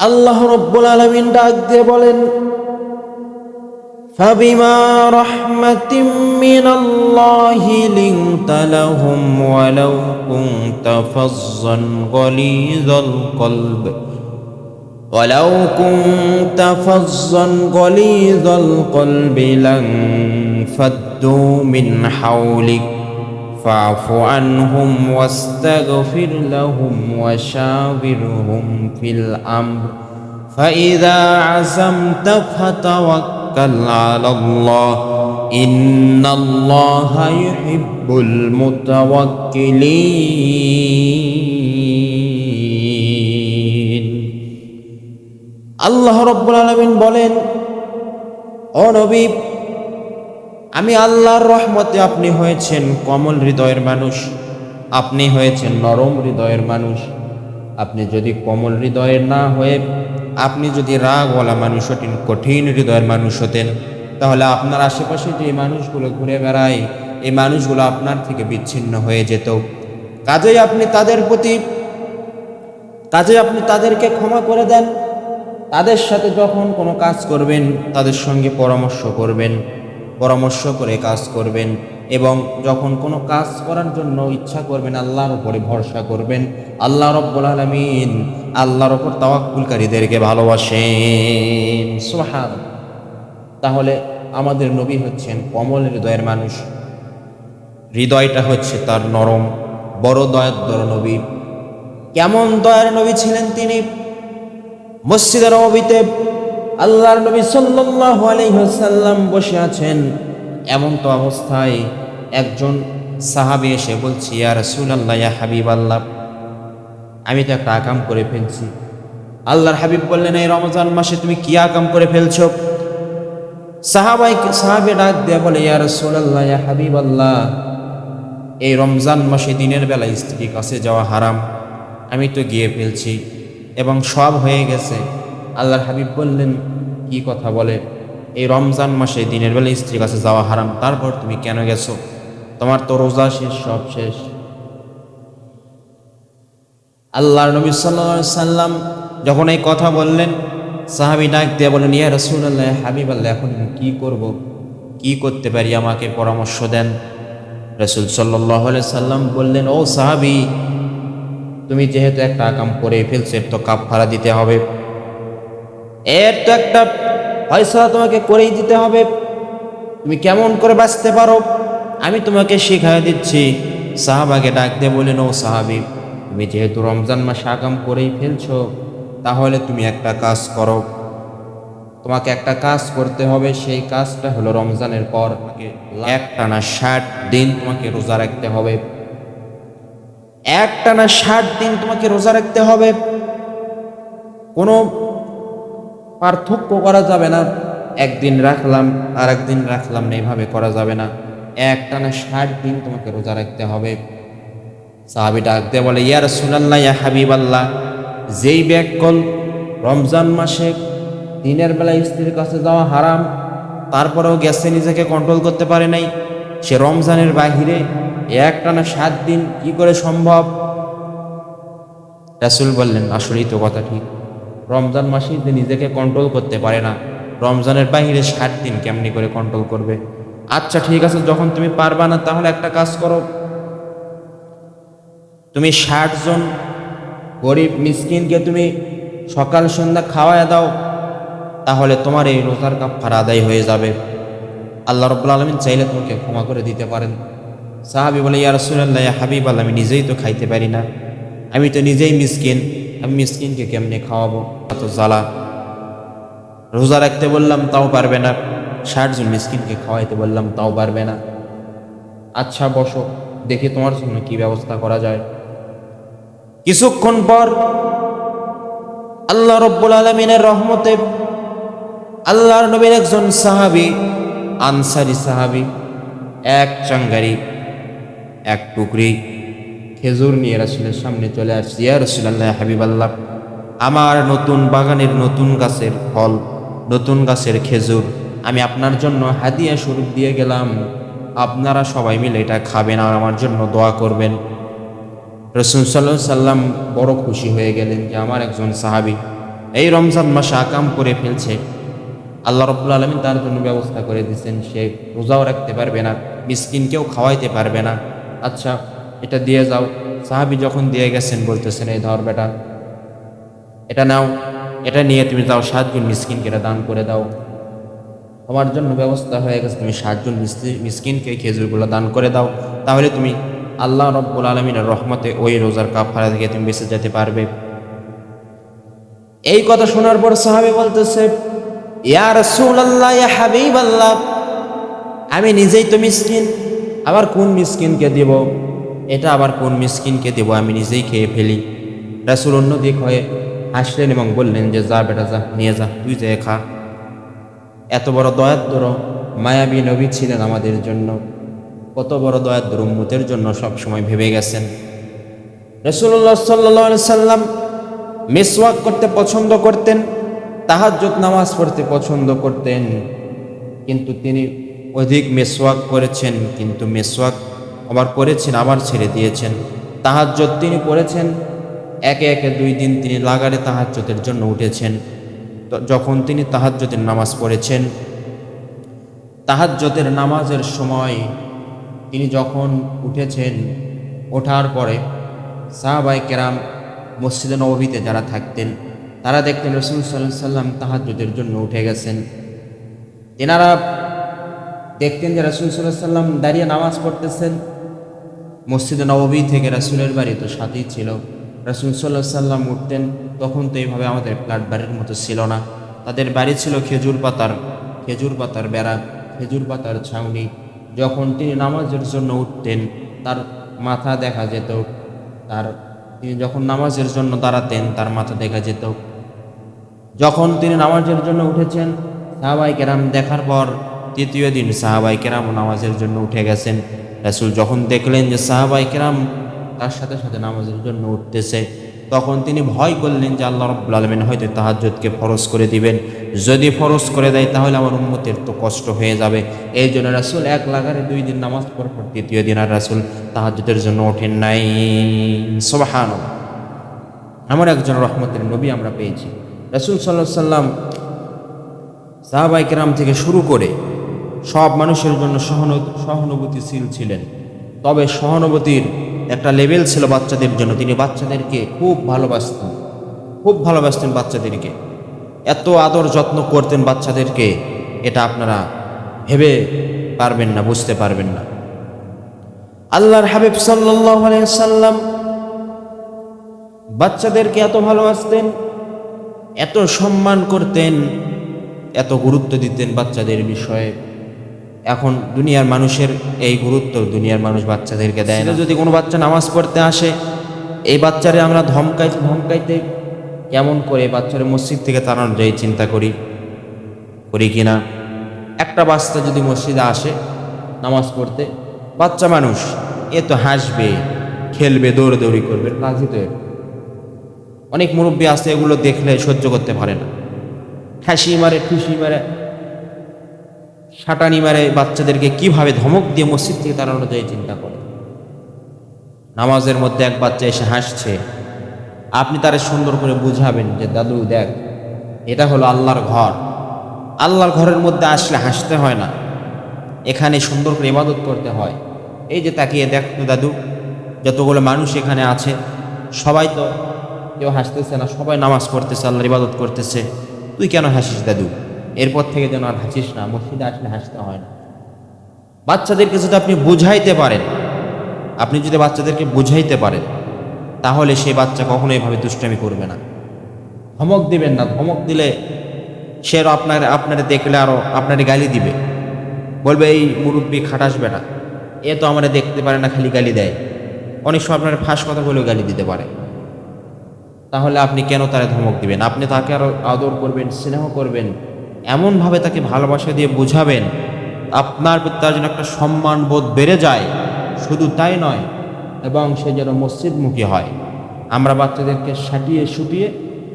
আল্লাহ রব্বুল আলমিন ডাক দিয়ে বলেন فبما رحمة من الله لنت لهم ولو كنت فظا غليظ القلب ولو كنت فظا غليظ القلب لانفضوا من حولك فاعف عنهم واستغفر لهم وشاورهم في الأمر فإذا عزمت فتوكل على الله إن الله يحب المتوكلين আল্লাহ রব্বুল আলমিন বলেন ও নবী আমি আল্লাহর রহমতে আপনি হয়েছেন কমল হৃদয়ের মানুষ। আপনি হয়েছেন নরম হৃদয়ের মানুষ। আপনি যদি কমল হৃদয়ের না হয়ে, আপনি যদি রাগওয়ালা মানুষ হতেন, কঠিন হৃদয়ের মানুষ হতেন, তাহলে আপনার আশেপাশে যে মানুষগুলো ঘুরে বেড়ায়, এই মানুষগুলো আপনার থেকে বিচ্ছিন্ন হয়ে যেত। কাজেই আপনি তাদের প্রতি কাজে আপনি তাদেরকে ক্ষমা করে দেন। তাদের সাথে যখন কোনো কাজ করবেন, তাদের সঙ্গে পরামর্শ করবেন। পরামর্শ করে কাজ করবেন এবং যখন কোনো কাজ করার জন্য ইচ্ছা করবেন, আল্লাহর উপরে ভরসা করবেন, আল্লাহ রব্বুল আলমিন আল্লাহর ওপর তাওয়াক্কুলকারীদেরকে ভালোবাসেন। সোহান তাহলে আমাদের নবী হচ্ছেন কমল হৃদয়ের মানুষ। হৃদয়টা হচ্ছে তার নরম, বড় দয়ার নবী। কেমন দয়ার নবী ছিলেন তিনি? মসজিদের নবীতে আল্লাহর নবী সাল্লাল্লাহু আলাইহি ওয়াসাল্লাম বসে আছেন। এমন তো অবস্থায় একজন সাহাবী এসে বলছি, ইয়া রাসূলুল্লাহ, ইয়া হাবিবাল্লাহ। আমি তো একটা আকাম করে ফেলছি। আল্লাহর হাবিব বললেন, এই রমজান মাসে তুমি কি আকাম করে ফেলছো? সাহাবাই সাহাবে ডাক দেয়া বলে, ইয়া রাসূলুল্লাহ, ইয়া হাবিবাল্লাহ, এই রমজান মাসে দিনের বেলা স্ত্রীর কাছে যাওয়া হারাম। আমি তো গিয়ে ফেলছি এবং সব হয়ে গেছে। আল্লাহর হাবিব বললেন, কি কথা বলে? এই রমজান মাসে দিনের বেলা স্ত্রীর কাছে যাওয়া হারাম, তারপর তুমি কেন গেছো? তোমার তো রোজা শেষ, সব শেষ। আল্লাহর নবী সাল্লা সাল্লাম যখন এই কথা বললেন, সাহাবি ডাক দিয়ে বলেন ইয়া রসুল আল্লাহ হাবিব আল্লাহ এখন কি করব? কি করতে পারি? আমাকে পরামর্শ দেন। রসুল সাল্লাহ সাল্লাম বললেন, ও সাহাবি, তুমি যেহেতু একটা কাম করে ফেলছো তো কাপ ফাড়া দিতে হবে। এর তো একটা পয়সা তোমাকে করেই দিতে হবে। তুমি কেমন করে বাঁচতে পারো, আমি তোমাকে শিখাই দিচ্ছি। সাহাবাকে ডাক দিয়ে বলেন ও সাহাবি, তুমি যেহেতু রমজান মাসে আকাম করেই ফেলছো, তাহলে তুমি একটা কাজ করো। তোমাকে একটা কাজ করতে হবে, সেই কাজটা হলো রমজানের পর একটানা ষাট দিন তোমাকে রোজা রাখতে হবে। একটানা ষাট দিন তোমাকে রোজা রাখতে হবে। কোনো পার্থক্য করা যাবে না। একদিন রাখলাম আর একদিন রাখলাম না এইভাবে করা যাবে না। একটানা ষাট দিন তোমাকে রোজা রাখতে হবে। সাহাবি ডাক দিয়ে বলে ইয়ার সুনাল্লাহ ইয়া হাবিব আল্লাহ যেই ব্যাকল রমজান মাসে দিনের বেলা স্ত্রীর কাছে যাওয়া হারাম, তারপরেও গেছে, নিজেকে কন্ট্রোল করতে পারে নাই, সে রমজানের বাহিরে একটানা সাত দিন কি করে সম্ভব? রাসুল বললেন, আসলেই তো কথা ঠিক। রমজান মাসে যে নিজেকে কন্ট্রোল করতে পারে না, রমজানের বাহিরে ষাট দিন কেমনি করে কন্ট্রোল করবে? আচ্ছা ঠিক আছে, যখন তুমি পারবা না, তাহলে একটা কাজ করো। তুমি ষাট জন গরিব মিসকিনকে তুমি সকাল সন্ধ্যা খাওয়ায় দাও, তাহলে তোমার এই রোজার কাপড় আদায় হয়ে যাবে। আল্লাহ রব্বুল আলমিন চাইলে তোমাকে ক্ষমা করে দিতে পারেন। সাহাবি বলে, ইয়া রসুল্লাহ হাবিব আল্লাহ আমি নিজেই তো খাইতে পারি না। আমি তো নিজেই মিসকিন। আমি মিসকিনকে কেমনে খাওয়াবো? এত জ্বালা। রোজা রাখতে বললাম, তাও পারবে না। ষাট জন মিসকিনকে খাওয়াইতে বললাম, তাও পারবে না। আচ্ছা বসো, দেখি তোমার জন্য কি ব্যবস্থা করা যায়। কিছুক্ষণ পর আল্লাহ রব্বুল আলমিনের রহমতে আল্লাহর নবীর একজন সাহাবি, আনসারি সাহাবি, এক চাঙ্গারি, এক টুকরি খেজুর নিয়ে রাসুলের সামনে চলে আসছি, ইয়া রসুল্লাহ হাবিব আল্লাহ আমার নতুন বাগানের নতুন গাছের ফল, নতুন গাছের খেজুর, আমি আপনার জন্য হাদিয়া স্বরূপ দিয়ে গেলাম। আপনারা সবাই মিলে এটা খাবেন আর আমার জন্য দোয়া করবেন। রসুল সাল্লাহ সাল্লাম বড় খুশি হয়ে গেলেন যে আমার একজন সাহাবি এই রমজান মাসে আকাম করে ফেলছে। আল্লাহ রব্বুল আলমিন তার জন্য ব্যবস্থা করে দিচ্ছেন সে রোজাও রাখতে পারবে না, মিসকিনকেও খাওয়াইতে পারবে না। আচ্ছা এটা দিয়ে যাও। সাহাবি যখন দিয়ে গেছেন, বলতেছেন, এই ধর বেটা, এটা নাও, এটা নিয়ে তুমি যাও সাতজন মিসকিনকে এটা দান করে দাও। তোমার জন্য ব্যবস্থা হয়ে গেছে, তুমি সাতজন মিসকি- মিসকিনকে খেজুরগুলো দান করে দাও। তাহলে তুমি আল্লাহ রব্বুল আলমিনের রহমতে ওই রোজার কাফারা থেকে তুমি বেঁচে যেতে পারবে। এই কথা শোনার পর সাহাবি বলতেছে হাবিবাল্লাহ, আমি নিজেই তো মিসকিন, আবার কোন মিসকিনকে দিব? এটা আবার কোন মিসকিনকে দেব? আমি নিজেই খেয়ে ফেলি। রাসূল অন্য দিক হয়ে হাসলেন এবং বললেন যে, যা বেটা, যা, নিয়ে যা, তুই যে খা। এত বড় দয়াদ্র মায়াবী নবী ছিলেন আমাদের জন্য। কত বড় দয়াদ্র উম্মতের জন্য সব সময় ভেবে গেছেন। রসুল্লাহ সাল্লাহ সাল্লাম মিসওয়াক করতে পছন্দ করতেন, তাহাজ্জুদ নামাজ পড়তে পছন্দ করতেন। কিন্তু তিনি অধিক মেসওয়াক করেছেন। কিন্তু মেসওয়াক আবার করেছেন, আবার ছেড়ে দিয়েছেন। তাহাজ্জুদ তিনি পড়েছেন একে একে দুই দিন তিনি লাগারে তাহাজ্জুদের জন্য উঠেছেন। যখন তিনি তাহাজ্জুদের নামাজ পড়েছেন, তাহাজ্জুদের নামাজের সময় তিনি যখন উঠেছেন, ওঠার পরে সাহাবাই কেরাম মসজিদে নবীতে যারা থাকতেন, তারা দেখতেন রসুল সাল্লাহ সাল্লাম তাহাজ্জুদের জন্য উঠে গেছেন। তেনারা দেখতেন যে রসুল সাল্লাহ সাল্লাম দাঁড়িয়ে নামাজ পড়তেছেন মসজিদে নববী থেকে রাসুলের বাড়ি তো সাথেই ছিল। রাসুল সাল্লাহ সাল্লাম উঠতেন, তখন তো এইভাবে আমাদের ফ্ল্যাট বাড়ির মতো ছিল না। তাদের বাড়ি ছিল খেজুর পাতার খেজুর পাতার বেড়া, খেজুর পাতার ছাউনি। যখন তিনি নামাজের জন্য উঠতেন, তার মাথা দেখা যেত, তার তিনি যখন নামাজের জন্য দাঁড়াতেন, তার মাথা দেখা যেত। যখন তিনি নামাজের জন্য উঠেছেন সাহাবাই কেরাম দেখার পর তৃতীয় দিন সাহাবাই কেরাম নামাজের জন্য উঠে গেছেন। রাসুল যখন দেখলেন যে সাহাবাই কেরাম তার সাথে সাথে নামাজের জন্য উঠতেছে, তখন তিনি ভয় করলেন যে আল্লাহ রব্বুল আলমিন হয়তো তাহাজ্জুদকে ফরজ করে দিবেন। যদি ফরজ করে দেয় তাহলে আমার উম্মতের তো কষ্ট হয়ে যাবে। এই জন্য রাসুল এক লাগারে দুই দিন নামাজ পর পর তৃতীয় দিন আর রাসুল তাহাজ্জুদের জন্য ওঠেন নাই। সোবাহান আমার একজন রহমতের নবী আমরা পেয়েছি। রাসুল সাল্লাহ সাল্লাম সাহাবাই কেরাম থেকে শুরু করে সব মানুষের জন্য সহানু, সহানুভূতিশীল ছিলেন। তবে সহানুভূতির একটা লেভেল ছিল বাচ্চাদের জন্য। তিনি বাচ্চাদেরকে খুব ভালোবাসতেন। খুব ভালোবাসতেন বাচ্চাদেরকে। এত আদর যত্ন করতেন বাচ্চাদেরকে, এটা আপনারা ভেবে পারবেন না, বুঝতে পারবেন না। আল্লাহর হাবিব সাল্লাম বাচ্চাদেরকে এত ভালোবাসতেন, এত সম্মান করতেন, এত গুরুত্ব দিতেন বাচ্চাদের বিষয়ে। এখন দুনিয়ার মানুষের এই গুরুত্ব দুনিয়ার মানুষ বাচ্চাদেরকে দেয় না। যদি কোনো বাচ্চা নামাজ পড়তে আসে এই বাচ্চারে আমরা ধমকাই ধমকাইতে কেমন করে বাচ্চারে মসজিদ থেকে তাড়ানো যায় চিন্তা করি? করি কি না? একটা বাচ্চা যদি মসজিদে আসে নামাজ পড়তে বাচ্চা মানুষ এ তো হাসবে খেলবে দৌড়দৌড়ি করবে কাজই তো অনেক মুরব্বী আছে এগুলো দেখলে সহ্য করতে পারে না। ঠাসি মারে ঠুসি মারে সাটানি মারে বাচ্চাদেরকে কীভাবে ধমক দিয়ে মসজিদ থেকে তাড়ানো যায় চিন্তা করে? নামাজের মধ্যে এক বাচ্চা এসে হাসছে। আপনি তারে সুন্দর করে বুঝাবেন যে, দাদু, দেখ, এটা হলো আল্লাহর ঘর। আল্লাহর ঘরের মধ্যে আসলে হাসতে হয় না। এখানে সুন্দর করে ইবাদত করতে হয়। এই যে তাকিয়ে দেখ তো দাদু, যতগুলো মানুষ এখানে আছে, সবাই তো কেউ হাসতেছে না, সবাই নামাজ পড়তেছে, আল্লাহর ইবাদত করতেছে। তুই কেন হাসিস দাদু? এরপর থেকে যেন আর হাসিস না মসজিদে আসলে হাসতে হয় না। বাচ্চাদেরকে যদি আপনি বুঝাইতে পারেন। আপনি যদি বাচ্চাদেরকে বুঝাইতে পারেন, তাহলে সেই বাচ্চা কখনো এভাবে দুষ্টামি করবে না। ধমক দিবেন না, ধমক দিলে সে আরও আপনার, আপনারে দেখলে আরও আপনারে গালি দিবে। বলবে, এই মুরব্বী খাটাস বেটা এ তো আমারে দেখতে পারে না, খালি গালি দেয়। অনেক সময় আপনার ফাঁস কথা বলেও গালি দিতে পারে। তাহলে আপনি কেন তারে ধমক দিবেন? আপনি তাকে আরও আদর করবেন, স্নেহ করবেন এমনভাবে তাকে ভালোবাসা দিয়ে বুঝাবেন, আপনার প্রতি তার জন্য একটা সম্মান বোধ বেড়ে যায়, শুধু তাই নয়, এবং সে যেন মসজিদমুখী হয়। আমরা বাচ্চাদেরকে সাটিয়ে সুটিয়ে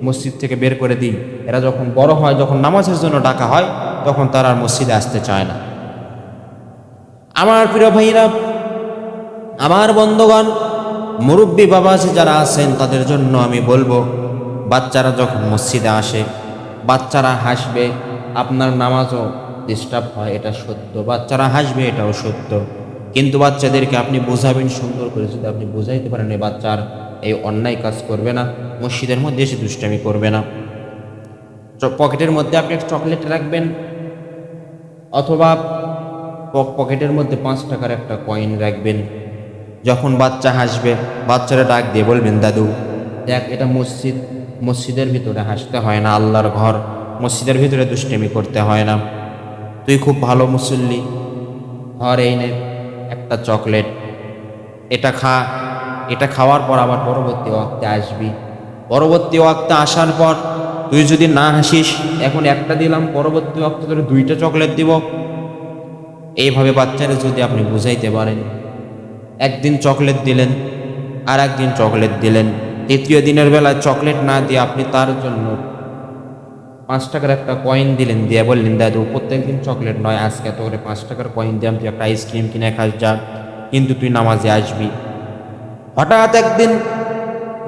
মসজিদ থেকে বের করে দিই। এরা যখন বড় হয়, যখন নামাজের জন্য ডাকা হয়, তখন তারা আর মসজিদে আসতে চায় না। আমার প্রিয় ভাইরা আমার বন্ধগণ, মুরব্বী বাবা আছে যারা আছেন, তাদের জন্য আমি বলব, বাচ্চারা যখন মসজিদে আসে, বাচ্চারা হাসবে আপনার নামাজও ডিস্টার্ব হয়, এটা সত্য। বাচ্চারা হাসবে, এটাও সত্য। কিন্তু বাচ্চাদেরকে আপনি বোঝাবেন, সুন্দর করে যদি আপনি বোঝাইতে পারেন এই বাচ্চার এই অন্যায় কাজ করবে না, মসজিদের মধ্যে এসে দুষ্টামি করবে না। পকেটের মধ্যে আপনি একটা চকলেট রাখবেন, অথবা পকেটের মধ্যে পাঁচ টাকার একটা কয়েন রাখবেন। যখন বাচ্চা হাসবে, বাচ্চারা ডাক দিয়ে বলবেন, দাদু, দেখ, এটা মসজিদ, মসজিদের ভিতরে হাসতে হয় না, আল্লাহর ঘর। মসজিদের ভিতরে দুষ্টেমি করতে হয় না। তুই খুব ভালো মুসল্লি। ঘর এই নে একটা চকলেট। এটা খা। এটা খাওয়ার পর আবার পরবর্তী ওয়াক্তে আসবি। পরবর্তী ওয়াক্তে আসার পর তুই যদি না হাসিস, এখন একটা দিলাম, পরবর্তী ওয়াক্তে তোর দুইটা চকলেট দিব। এইভাবে বাচ্চারা যদি আপনি বুঝাইতে পারেন। একদিন চকলেট দিলেন আর একদিন চকলেট দিলেন। তৃতীয় দিনের বেলায় চকলেট না দিয়ে আপনি তার জন্য পাঁচ টাকার একটা কয়েন দিলেন, দিয়ে বললেন, দাদু প্রত্যেকদিন চকলেট নয়, আজকে এত করে পাঁচ টাকার কয়েন দিলাম, তুই একটা আইসক্রিম কিনে খাস, যা, কিন্তু তুই নামাজে আসবি। হঠাৎ একদিন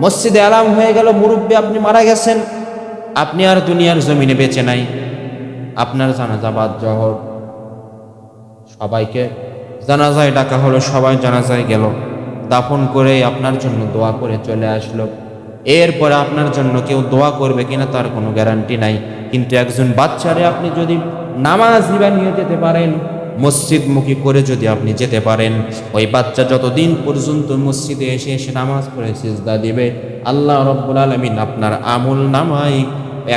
মসজিদে অ্যালার্ম হয়ে গেল, মুরব্বী, আপনি মারা গেছেন। আপনি আর দুনিয়ার জমিনে বেঁচে নাই। আপনার জানাজাবাদ জহর। সবাইকে জানাজায় ডাকা হলো, সবাই জানাজায় গেল। দাফন করে আপনার জন্য দোয়া করে চলে আসলো। এরপরে আপনার জন্য কেউ দোয়া করবে কিনা তার কোনো গ্যারান্টি নাই। কিন্তু একজন বাচ্চারে আপনি যদি নামাজ নিবা নিয়ে যেতে পারেন, মসজিদমুখী করে যদি আপনি যেতে পারেন, ওই বাচ্চা যতদিন পর্যন্ত মসজিদে এসে এসে নামাজ পড়ে সিজদা দিবে, আল্লাহ রব্বুল আলমিন আপনার আমল নামাই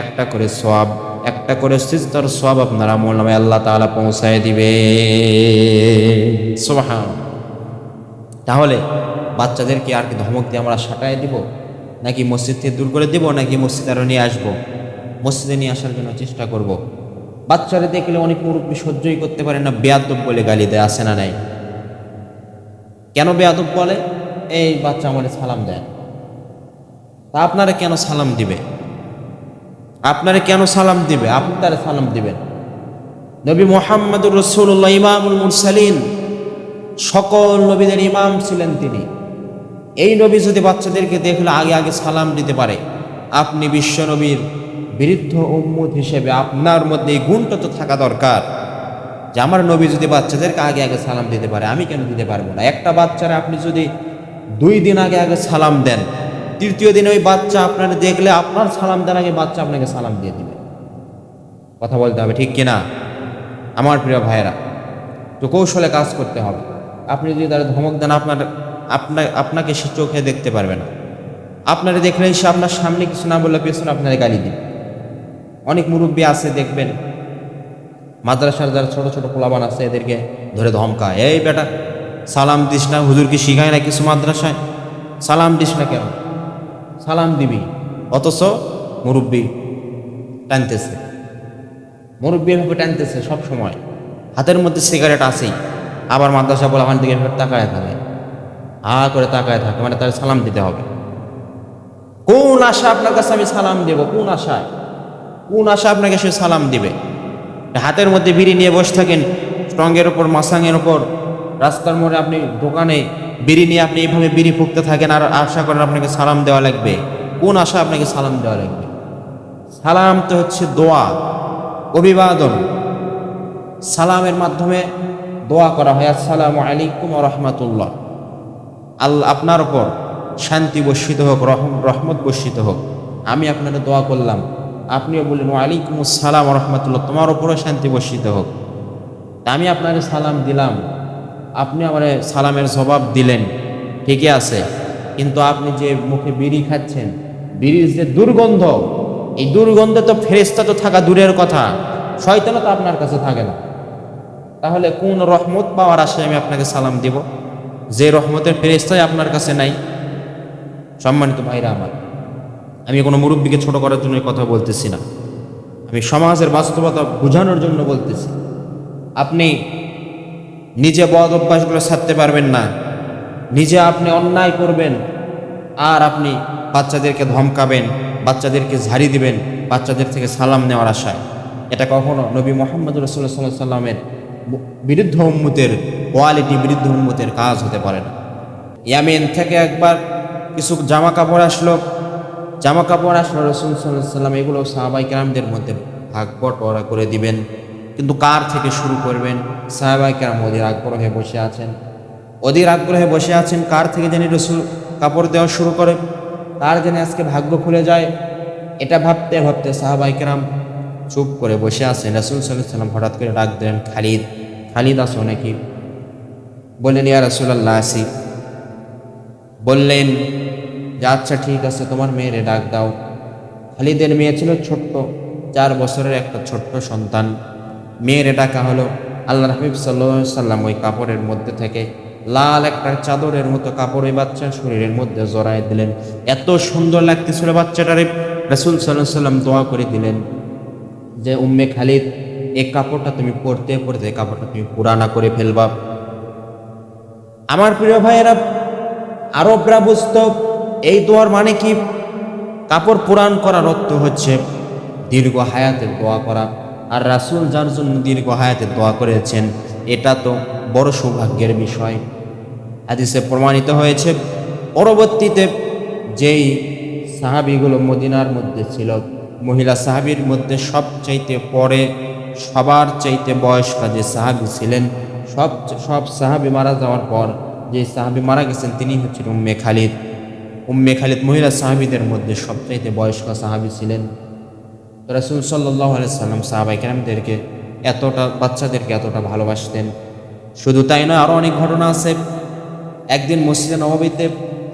একটা করে সব একটা করে সিজদার সব আপনার আমল নামে আল্লাহ তাআলা পৌঁছায় দিবে। সুবহান তাহলে বাচ্চাদেরকে আর কি ধমক দিয়ে আমরা সাটায় দিব? নাকি মসজিদ থেকে দূর করে দিব, নাকি মসজিদ আরও নিয়ে আসব? মসজিদে নিয়ে আসার জন্য চেষ্টা করব। বাচ্চারা দেখলে অনেক মুরব্বী সহ্যই করতে পারে না, বেয়াদব বলে গালি দেয়, আসে না নাই। কেন বেয়াদব বলে? এই বাচ্চা আমার সালাম দেয়। তা আপনারা কেন সালাম দিবে? আপনারা কেন সালাম দিবে? আপনি তারা সালাম দিবেন। নবী মোহাম্মদুর রসুল্লাহ ইমামুল মুরসালিন, সকল নবীদের ইমাম ছিলেন তিনি। এই নবী যদি বাচ্চাদেরকে দেখলে আগে আগে সালাম দিতে পারে, আপনি বিশ্ব নবীর বিরুদ্ধ উম্মত হিসেবে আপনার মধ্যে এই গুণটা তো থাকা দরকার যে আমার নবী যদি বাচ্চাদেরকে আগে আগে সালাম দিতে পারে, আমি কেন দিতে পারব না? একটা বাচ্চারা আপনি যদি দুই দিন আগে আগে সালাম দেন, তৃতীয় দিনে ওই বাচ্চা আপনার দেখলে আপনার সালাম দেন আগে বাচ্চা আপনাকে সালাম দিয়ে দিবে। কথা বলতে হবে ঠিক কিনা? আমার প্রিয় ভাইয়েরা তো কৌশলে কাজ করতে হবে। আপনি যদি তারা ধমক দেন, আপনার আপনার আপনাকে সে চোখে দেখতে পারবে না। আপনারা দেখলেন সে আপনার সামনে কিছু না বললে পেছনে আপনারা গালি দিন অনেক মুরব্বী আছে, দেখবেন, মাদ্রাসার যারা ছোটো ছোটো পোলাবান আছে, এদেরকে ধরে ধমকায়, এই বেটা, সালাম দিস না হুজুরকে শিখায় না কিছু মাদ্রাসায়? সালাম দিস না কেন? সালাম দিবি? অথচ মুরব্বী টানতেছে। মুরব্বী এভাবে টানতেছে সব সময় হাতের মধ্যে সিগারেট আছেই। আবার মাদ্রাসা বলে আমার দিকে তাকায় থাকে হা করে তাকায় থাকে মানে তার সালাম দিতে হবে। কোন আশা আপনার কাছে আমি সালাম দেব? কোন আশায় কোন আশা আপনাকে সে সালাম দিবে? হাতের মধ্যে বিড়ি নিয়ে বসে থাকেন স্ট্রংয়ের ওপর মাসাঙের ওপর রাস্তার মোড়ে আপনি, দোকানে বিড়ি নিয়ে আপনি এইভাবে বিড়ি ফুঁকতে থাকেন আর আশা করেন আপনাকে সালাম দেওয়া লাগবে। কোন আশা আপনাকে সালাম দেওয়া লাগবে? সালাম তো হচ্ছে দোয়া, অভিবাদন। সালামের মাধ্যমে দোয়া করা হয়। আসসালামু আলাইকুম রহমতুল্লাহ। আল্লাহ আপনার ওপর শান্তি বর্ষিত হোক, রহম, রহমত বর্ষিত হোক। আমি আপনাকে দোয়া করলাম। আপনিও বললেন ওয়ালাইকুম আসসালাম রহমতুল্লাহ, তোমার ওপরও শান্তি বর্ষিত হোক। আমি আপনাকে সালাম দিলাম। আপনি আমার সালামের জবাব দিলেন। ঠিকই আছে। কিন্তু আপনি যে মুখে বিড়ি খাচ্ছেন, বিড়ির যে দুর্গন্ধ, এই দুর্গন্ধে তো ফেরেস্তা তো থাকা দূরের কথা। শয়তানও তো আপনার কাছে থাকে না। তাহলে কোন রহমত পাওয়ার আশায় আমি আপনাকে সালাম দিব? যে রহমতের ফেরেস্তাই আপনার কাছে নাই, সম্মানিত ভাইরা আমার, আমি কোনো মুরব্বীকে ছোট করার জন্য কথা বলতেছি না। আমি সমাজের বাস্তবতা বোঝানোর জন্য বলতেছি। আপনি নিজে বদ অভ্যাসগুলো ছাড়তে পারবেন না। নিজে আপনি অন্যায় করবেন আর আপনি বাচ্চাদেরকে ধমকাবেন, বাচ্চাদেরকে ঝাড়ি দিবেন, বাচ্চাদের থেকে সালাম নেওয়ার আশায়। এটা কখনো নবী মোহাম্মদ রসুল্লাহ সাল্লামের বিরুদ্ধ উম্মতের কোয়ালিটি বিরুদ্ধ উম্মতের কাজ হতে পারে না। ইয়ামেন থেকে একবার কিছু জামা কাপড় আসলো। জামা কাপড় আসলো রসুল সাল্লাম এগুলো সাহাবাই কেরামদের মধ্যে ভাগ বটরা করে দিবেন। কিন্তু কার থেকে শুরু করবেন? সাহাবাই কেরাম অধীর আগ্রহে বসে আছেন। অধীর আগ্রহে বসে আছেন কার থেকে জানি রসুল কাপড় দেওয়া শুরু করে? তার যেন আজকে ভাগ্য খুলে যায়? এটা ভাবতে ভাবতে সাহাবাই কেরাম চুপ করে বসে আছেন। রসুল সাল্লাহ সাল্লাম হঠাৎ করে ডাক দিলেন, খালিদ খালিদ আসো নাকি? বললেন, ইয়া রসুলাল্লাহ, আসি। বললেন, যে আচ্ছা ঠিক আছে, তোমার মেয়েরে ডাক দাও। খালিদের মেয়ে ছিল ছোট্ট, চার বছরের একটা ছোট্ট সন্তান। মেয়েরে ডাকা হলো আল্লাহ হাবিব সাল্লা সাল্লাম ওই কাপড়ের মধ্যে থেকে। লাল একটা চাদরের মতো কাপড় ওই বাচ্চার শরীরের মধ্যে জড়ায় দিলেন। এত সুন্দর লাগতেছিল বাচ্চাটারে। রসুল সাল্লাহ সাল্লাম দোয়া করে দিলেন যে, উম্মে খালিদ এই কাপড়টা তুমি পরতে পরতে কাপড়টা তুমি পুরানা করে ফেলবা। আমার প্রিয় ভাইয়েরা, আরবরা বুঝত, এই দোয়ার মানে কি? কাপড় পুরাণ করার অর্থ হচ্ছে দীর্ঘ হায়াতের দোয়া করা। আর রাসূল যার জন্য দীর্ঘ হায়াতের দোয়া করেছেন, এটা তো বড় সৌভাগ্যের বিষয়। হাদিসে প্রমাণিত হয়েছে, পরবর্তীতে যেই সাহাবিগুলো মদিনার মধ্যে ছিল, মহিলা সাহাবির মধ্যে সবচাইতে পরে, সবার চাইতে বয়স্ক যে সাহাবি ছিলেন সব সব সাহাবি মারা যাওয়ার পর যে সাহাবি মারা গেছেন তিনি হচ্ছেন উম্মে খালিদ। উম্মে খালিদ মহিলা সাহাবিদের মধ্যে সবচাইতে বয়স্ক সাহাবি ছিলেন। রসুল সাল্লাহ সাল্লাম সাহাবাই কেরামদেরকে এতটা, বাচ্চাদেরকে এতটা ভালোবাসতেন। শুধু তাই নয় আরও অনেক ঘটনা আছে। একদিন মসজিদে নবাবিতে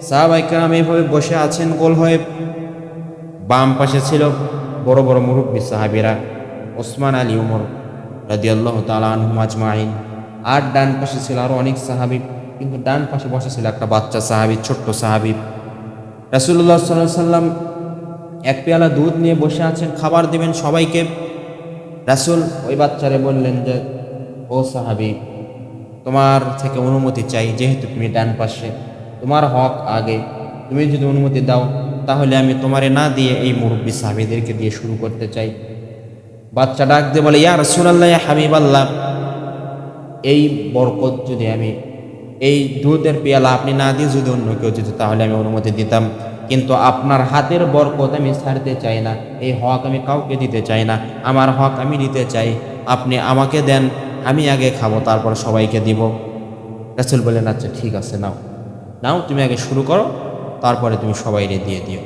সাহাবাই কেরাম এইভাবে বসে আছেন গোল হয়ে। বাম পাশে ছিল বড় বড় মুরব্বী সাহাবিরা, ওসমান আলী উমর রাদিয়াল্লাহ তালা আনহুম আজমাইন। আর ডান পাশে ছিল আরও অনেক সাহাবি, কিন্তু ডান পাশে বসে ছিল একটা বাচ্চা সাহাবি, ছোট্ট সাহাবি। রাসুল্লাহ সাল্লাহ সাল্লাম এক পেয়ালা দুধ নিয়ে বসে আছেন, খাবার দিবেন সবাইকে। রাসুল ওই বাচ্চারে বললেন যে, ও সাহাবি, তোমার থেকে অনুমতি চাই, যেহেতু তুমি ডান পাশে। তোমার হক আগে। তুমি যদি অনুমতি দাও, তাহলে আমি তোমারে না দিয়ে এই মুরব্বী সাহাবিদেরকে দিয়ে শুরু করতে চাই। বাচ্চা ডাক দিয়ে বলে, ইয়া রসুলাল্লাহ হাবিব আল্লাহ এই বরকত যদি আমি, এই দুধের পেয়ালা আপনি না দিয়ে যদি অন্য কেউ দিত, তাহলে আমি অনুমতি দিতাম। কিন্তু আপনার হাতের বরকত আমি ছাড়তে চাই না, এই হক আমি কাউকে দিতে চাই না, আমার হক আমি নিতে চাই। আপনি আমাকে দেন, আমি আগে খাব, তারপর সবাইকে দিব। রাসুল বললেন আচ্ছা ঠিক আছে, নাও। নাও, তুমি আগে শুরু করো, তারপরে তুমি সবাইরে দিয়ে দিও।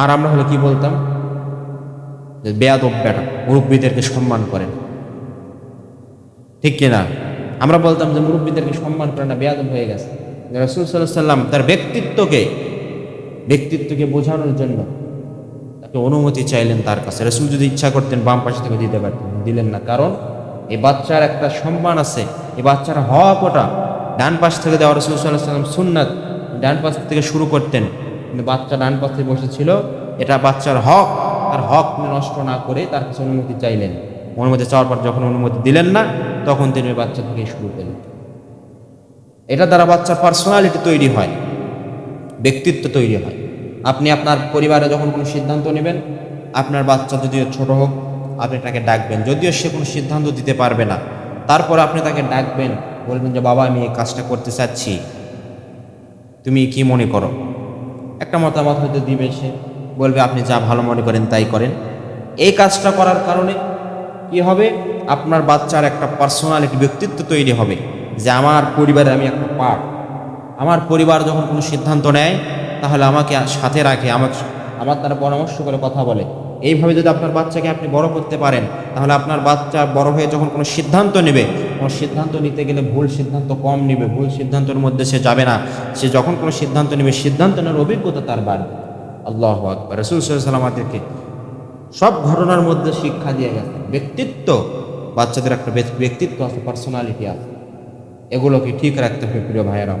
আর আমরা হলে কি বলতাম? বেয়াদব বেটা, মুরব্বীদেরকে সম্মান করেন। ঠিক কিনা? আমরা বলতাম যে মুরব্বীদেরকে সম্মান করে না, বেয়াদব হয়ে গেছে। রসুল সাল্লাহ সাল্লাম তার ব্যক্তিত্বকে ব্যক্তিত্বকে বোঝানোর জন্য তাকে অনুমতি চাইলেন তার কাছে। রসুল যদি ইচ্ছা করতেন বাম পাশে থেকে দিতে পারতেন, দিলেন না। কারণ এই বাচ্চার একটা সম্মান আছে এই বাচ্চার হক ওটা ডান পাশ থেকে দেওয়া রসুল সাল্লাহ সাল্লাম সুন্নাত, ডান পাশ থেকে শুরু করতেন। কিন্তু বাচ্চা ডান পাশে বসেছিল, এটা বাচ্চার হক। তার হক নষ্ট না করে তার কাছে অনুমতি চাইলেন। অনুমতি চাওয়ার পর যখন অনুমতি দিলেন না তখন তিনি বাচ্চা থেকে শুরু করলেন এটা দ্বারা বাচ্চার পার্সোনালিটি তৈরি হয়, ব্যক্তিত্ব তৈরি হয়। আপনি আপনার পরিবারে যখন কোনো সিদ্ধান্ত নেবেন, আপনার বাচ্চা যদিও ছোট হোক, আপনি তাকে ডাকবেন। যদিও সে কোনো সিদ্ধান্ত দিতে পারবে না, তারপর আপনি তাকে ডাকবেন, বলবেন যে, বাবা, আমি এই কাজটা করতে চাচ্ছি। তুমি কি মনে করো? একটা মতামত হয়তো দিবে সে, বলবে, আপনি যা ভালো মনে করেন, তাই করেন। এই কাজটা করার কারণে কি হবে? আপনার বাচ্চার একটা পার্সোনালিটি ব্যক্তিত্ব তৈরি হবে যে আমার পরিবারে আমি একটা পার্ট আমার পরিবার যখন কোনো সিদ্ধান্ত নেয়, তাহলে আমাকে সাথে রাখে, আমাকে আমার তারা পরামর্শ করে কথা বলে। এইভাবে যদি আপনার বাচ্চাকে আপনি বড় করতে পারেন, তাহলে আপনার বাচ্চা বড় হয়ে যখন কোনো সিদ্ধান্ত নেবে, কোনো সিদ্ধান্ত নিতে গেলে ভুল সিদ্ধান্ত কম নেবে, ভুল সিদ্ধান্তের মধ্যে সে যাবে না। সে যখন কোনো সিদ্ধান্ত নেবে, সিদ্ধান্ত নেওয়ার অভিজ্ঞতা তার বাড়বে। আল্লাহ আকবর। রসুল সাল্লাম আমাদেরকে সব ঘটনার মধ্যে শিক্ষা দিয়ে গেছে ব্যক্তিত্ব বাচ্চাদের একটা ব্যক্তিত্ব আছে পার্সোনালিটি আছে। এগুলোকে ঠিক রাখতে হবে প্রিয় ভাইয়েরাও